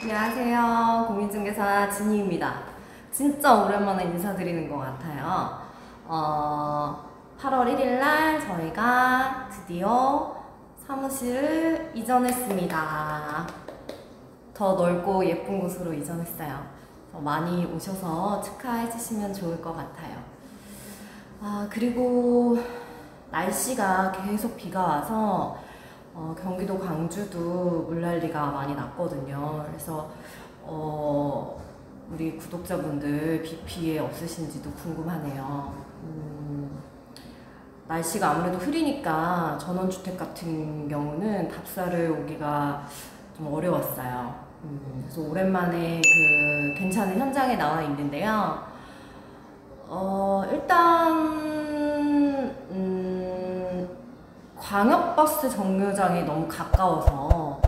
안녕하세요. 공인중개사 진희입니다. 진짜 오랜만에 인사드리는 것 같아요. 어, 8월 1일 날 저희가 드디어 사무실을 이전했습니다. 더 넓고 예쁜 곳으로 이전했어요. 더 많이 오셔서 축하해 주시면 좋을 것 같아요. 아, 그리고 날씨가 계속 비가 와서 어, 경기도 광주도 물난리가 많이 났거든요. 그래서 어, 우리 구독자분들 비 피해 없으신지도 궁금하네요. 음, 날씨가 아무래도 흐리니까 전원주택 같은 경우는 답사를 오기가 좀 어려웠어요. 음, 그래서 오랜만에 그 괜찮은 현장에 나와 있는데요. 어, 일단, 음, 광역버스 정류장이 너무 가까워서,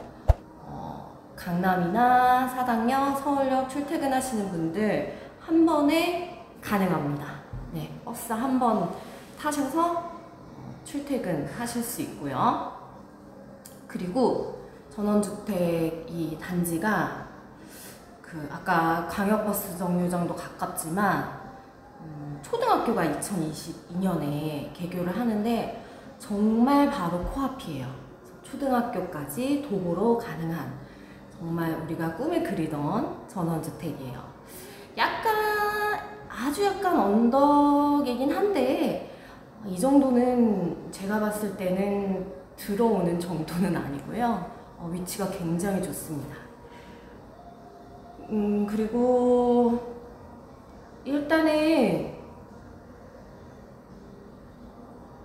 어, 강남이나 사당역, 서울역 출퇴근하시는 분들 한 번에 가능합니다. 네, 버스 한 번 타셔서 어, 출퇴근 하실 수 있고요. 그리고 전원주택 이 단지가 그 아까 광역버스 정류장도 가깝지만 음, 초등학교가 2022년에 개교를 하는데 정말 바로 코앞이에요. 초등학교까지 도보로 가능한 정말 우리가 꿈에 그리던 전원주택이에요. 약간 아주 약간 언덕이긴 한데 이 정도는 제가 봤을 때는 들어오는 정도는 아니고요. 어, 위치가 굉장히 좋습니다. 음, 그리고 일단은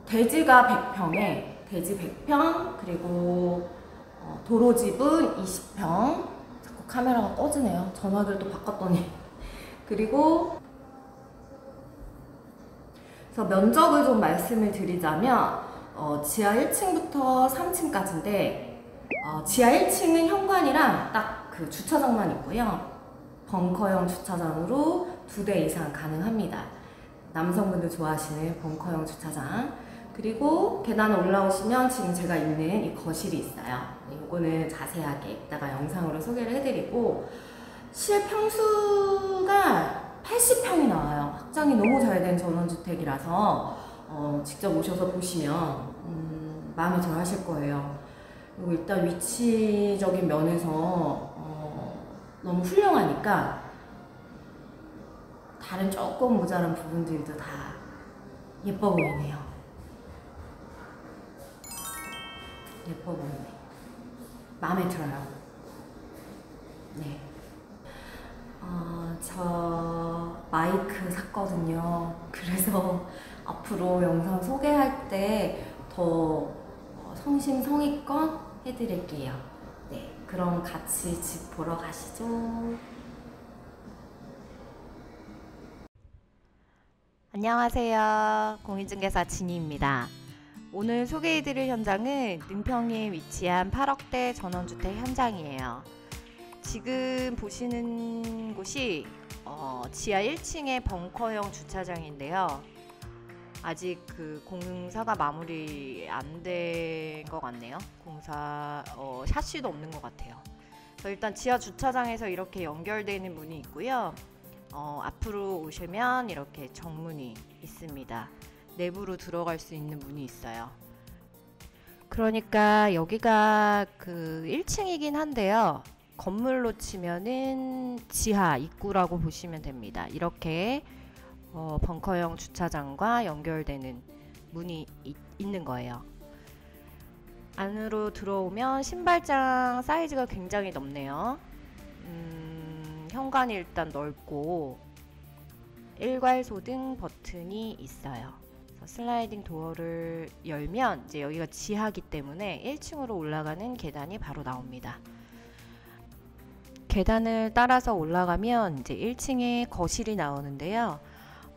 대지가 100평에 대지 100평 그리고 어, 도로집은 20평. 자꾸 카메라가 꺼지네요. 전화기를 또 바꿨더니. 그리고 그래서 면적을 좀 말씀을 드리자면 어, 지하 1층부터 3층까지인데 어, 지하 1층은 현관이랑 딱 그 주차장만 있고요. 벙커형 주차장으로 두 대 이상 가능합니다. 남성분들 좋아하시는 벙커형 주차장 그리고 계단 올라오시면 지금 제가 있는 이 거실이 있어요. 이거는 자세하게 이따가 영상으로 소개를 해드리고 실평수가 80평이 나와요. 확장이 너무 잘 된 전원주택이라서 어, 직접 오셔서 보시면 음, 마음에 들어 하실 거예요. 그리고 일단 위치적인 면에서 어, 너무 훌륭하니까 다른 조금 모자란 부분들도 다 예뻐 보이네요. 예뻐 보이네. 마음에 들어요. 네. 어, 저 마이크 샀거든요. 그래서 앞으로 영상 소개할 때 더 성심성의껏 해드릴게요. 네. 그럼 같이 집 보러 가시죠. 안녕하세요. 공인중개사 진희입니다. 오늘 소개해드릴 현장은 능평리에 위치한 8억대 전원주택 현장이에요. 지금 보시는 곳이 어, 지하 1층의 벙커형 주차장인데요. 아직 그 공사가 마무리 안 된 것 같네요. 공사 어, 샤시도 없는 것 같아요. 일단 지하 주차장에서 이렇게 연결되는 문이 있고요. 어, 앞으로 오시면 이렇게 정문이 있습니다. 내부로 들어갈 수 있는 문이 있어요. 그러니까 여기가 그 1층이긴 한데요. 건물로 치면은 지하 입구라고 보시면 됩니다. 이렇게 어, 벙커형 주차장과 연결되는 문이 있, 있는 거예요. 안으로 들어오면 신발장 사이즈가 굉장히 넓네요. 음, 현관이 일단 넓고 일괄소등 버튼이 있어요. 슬라이딩 도어를 열면 이제 여기가 지하기 때문에 1층으로 올라가는 계단이 바로 나옵니다. 계단을 따라서 올라가면 이제 1층에 거실이 나오는데요.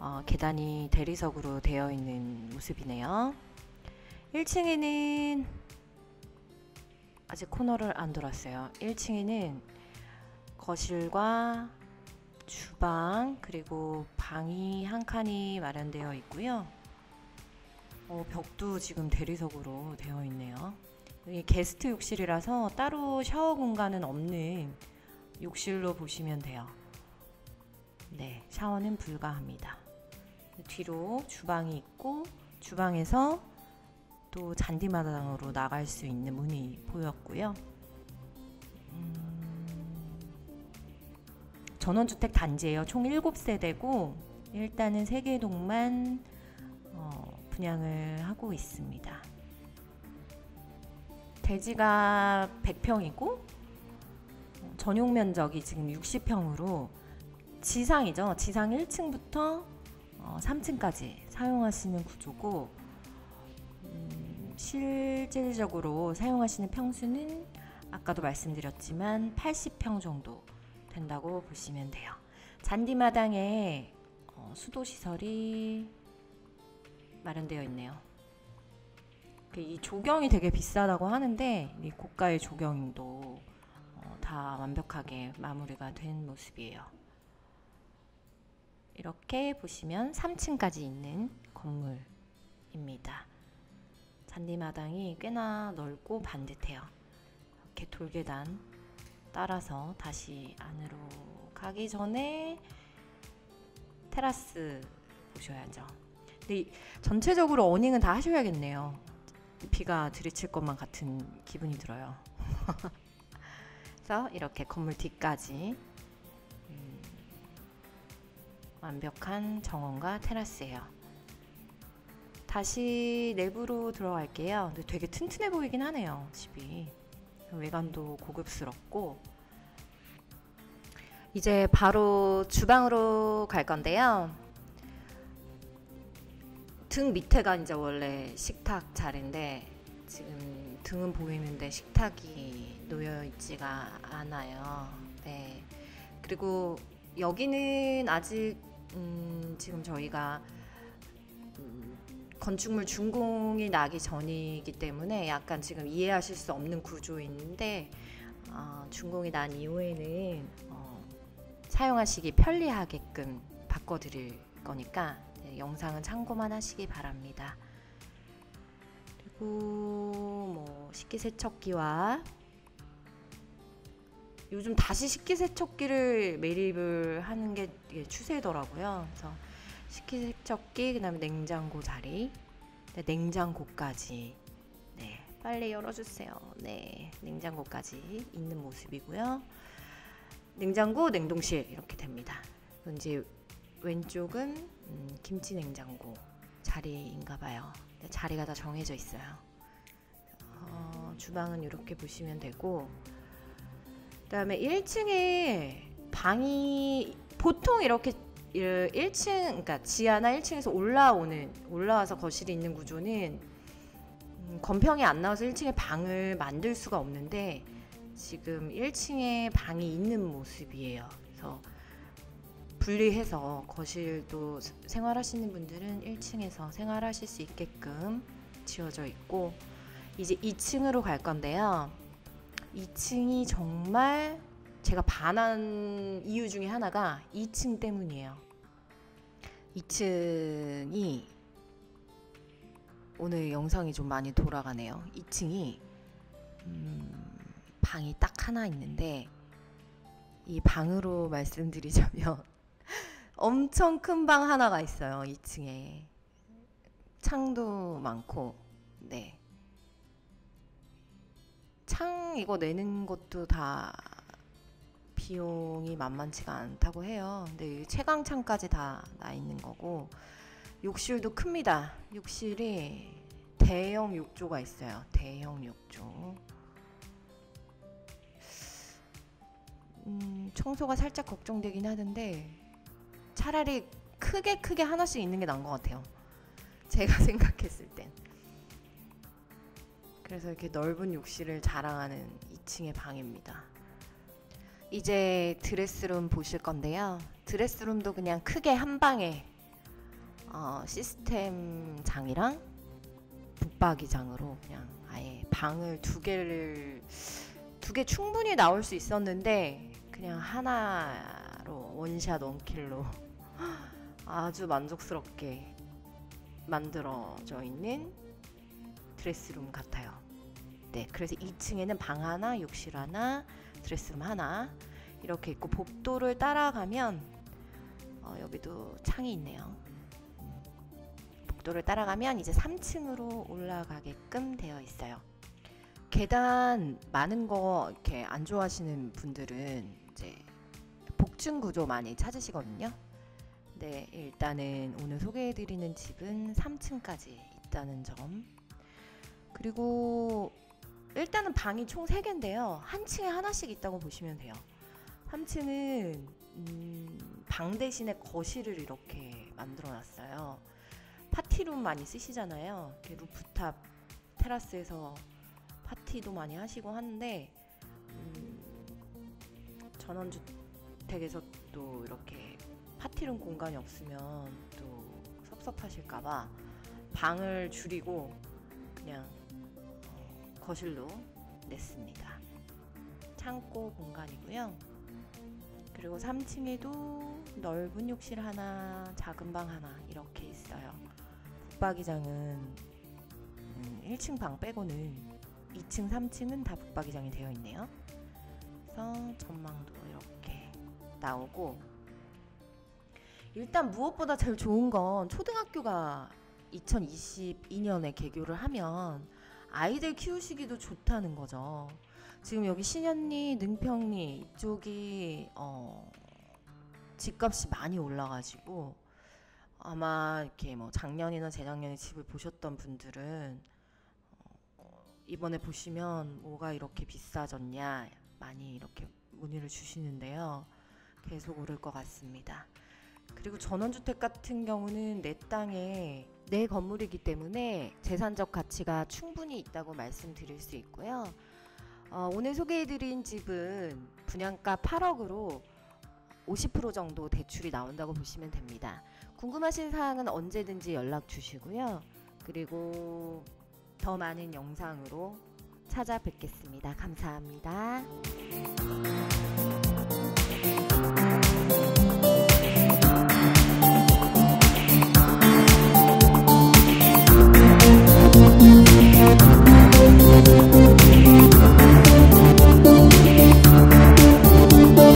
어, 계단이 대리석으로 되어 있는 모습이네요. 1층에는 아직 코너를 안 돌았어요. 1층에는 거실과 주방 그리고 방이 한 칸이 마련되어 있고요. 어, 벽도 지금 대리석으로 되어 있네요. 여기 게스트 욕실이라서 따로 샤워 공간은 없는 욕실로 보시면 돼요. 네, 샤워는 불가합니다. 뒤로 주방이 있고 주방에서 또 잔디마당으로 나갈 수 있는 문이 보였고요. 음, 전원주택 단지예요. 총 7세대고 일단은 세개동만 어, 분양을 하고 있습니다. 대지가 100평이고 전용 면적이 지금 60평으로 지상이죠. 지상 1층부터 어, 3층까지 사용하시는 구조고 음, 실질적으로 사용하시는 평수는 아까도 말씀드렸지만 80평 정도 된다고 보시면 돼요. 잔디마당에 어, 수도 시설이 마련되어 있네요. 그이 조경이 되게 비싸다고 하는데 이 고가의 조경도 어, 다 완벽하게 마무리가 된 모습이에요. 이렇게 보시면 3층까지 있는 건물입니다. 잔디마당이 꽤나 넓고 반듯해요. 이렇게 돌계단 따라서 다시 안으로 가기 전에 테라스 보셔야죠. 근데 전체적으로 어닝은 다 하셔야겠네요. 비가 들이칠 것만 같은 기분이 들어요. 그래서 이렇게 건물 뒤까지 음, 완벽한 정원과 테라스예요. 다시 내부로 들어갈게요. 근데 되게 튼튼해 보이긴 하네요, 집이. 외관도 고급스럽고. 이제 바로 주방으로 갈 건데요. 등 밑에가 이제 원래 식탁 자리인데 지금 등은 보이는데 식탁이 놓여 있지가 않아요. 네. 그리고 여기는 아직 음, 지금 저희가 음, 건축물 준공이 나기 전이기 때문에 약간 지금 이해하실 수 없는 구조인데 어, 준공이 난 이후에는 어, 사용하시기 편리하게끔 바꿔드릴 거니까 네, 영상은 참고만 하시기 바랍니다. 그리고 뭐 식기세척기와 요즘 다시 식기세척기를 매립을 하는 게 추세더라고요. 그래서 식기세척기, 그다음에 냉장고 자리, 네, 냉장고까지 네, 빨리 열어주세요. 네, 냉장고까지 있는 모습이고요. 냉장고, 냉동실 이렇게 됩니다. 이제 왼쪽은 음, 김치 냉장고 자리인가 봐요. 네, 자리가 다 정해져 있어요. 어, 주방은 이렇게 보시면 되고 그다음에 1층에 방이 보통 이렇게 1층 그러니까 지하나 1층에서 올라오는 올라와서 거실이 있는 구조는 음, 건평이 안 나와서 1층에 방을 만들 수가 없는데 지금 1층에 방이 있는 모습이에요. 그래서 분리해서 거실도 생활하시는 분들은 1층에서 생활하실 수 있게끔 지어져 있고 이제 2층으로 갈 건데요. 2층이 정말 제가 반한 이유 중에 하나가 2층 때문이에요. 2층이 오늘 영상이 좀 많이 돌아가네요. 2층이 음, 방이 딱 하나 있는데 이 방으로 말씀드리자면 엄청 큰 방 하나가 있어요. 2층에 창도 많고 네. 창 이거 내는 것도 다 비용이 만만치가 않다고 해요. 근데 채광창까지 다 나 있는 거고 욕실도 큽니다. 욕실이 대형 욕조가 있어요. 대형 욕조. 음, 청소가 살짝 걱정되긴 하는데 차라리 크게 크게 하나씩 있는 게 나은 것 같아요. 제가 생각했을 땐. 그래서 이렇게 넓은 욕실을 자랑하는 2층의 방입니다. 이제 드레스룸 보실 건데요. 드레스룸도 그냥 크게 한 방에 어, 시스템 장이랑 붙박이장으로 그냥 아예 방을 두 개를 두 개 충분히 나올 수 있었는데 그냥 하나로 원샷 원킬로 아주 만족스럽게 만들어져 있는 드레스룸 같아요. 네, 그래서 2층에는 방 하나, 욕실 하나, 드레스룸 하나 이렇게 있고 복도를 따라가면 어, 여기도 창이 있네요. 복도를 따라가면 이제 3층으로 올라가게끔 되어 있어요. 계단 많은 거 이렇게 안 좋아하시는 분들은 이제 복층 구조 많이 찾으시거든요. 네, 일단은 오늘 소개해드리는 집은 3층까지 있다는 점. 그리고 일단은 방이 총 3개인데요. 한 층에 하나씩 있다고 보시면 돼요. 3층은 음, 방 대신에 거실을 이렇게 만들어 놨어요. 파티룸 많이 쓰시잖아요. 루프탑 테라스에서 파티도 많이 하시고 하는데 음, 전원주택에서 또 이렇게 파티룸 공간이 없으면 또 섭섭하실까봐 방을 줄이고 그냥 어, 거실로 냈습니다. 창고 공간이고요. 그리고 3층에도 넓은 욕실 하나, 작은 방 하나 이렇게 있어요. 북박이장은 음, 1층 방 빼고는 2층, 3층은 다 북박이장이 되어 있네요. 그래서 전망도 이렇게 나오고 일단 무엇보다 제일 좋은 건 초등학교가 2022년에 개교를 하면 아이들 키우시기도 좋다는 거죠. 지금 여기 신현리, 능평리 이쪽이 어, 집값이 많이 올라가지고 아마 이렇게 뭐 작년이나 재작년에 집을 보셨던 분들은 어, 이번에 보시면 뭐가 이렇게 비싸졌냐 많이 이렇게 문의를 주시는데요. 계속 오를 것 같습니다. 그리고 전원주택 같은 경우는 내 땅에 내 건물이기 때문에 재산적 가치가 충분히 있다고 말씀드릴 수 있고요. 어, 오늘 소개해드린 집은 분양가 8억으로 50% 정도 대출이 나온다고 보시면 됩니다. 궁금하신 사항은 언제든지 연락 주시고요. 그리고 더 많은 영상으로 찾아뵙겠습니다. 감사합니다.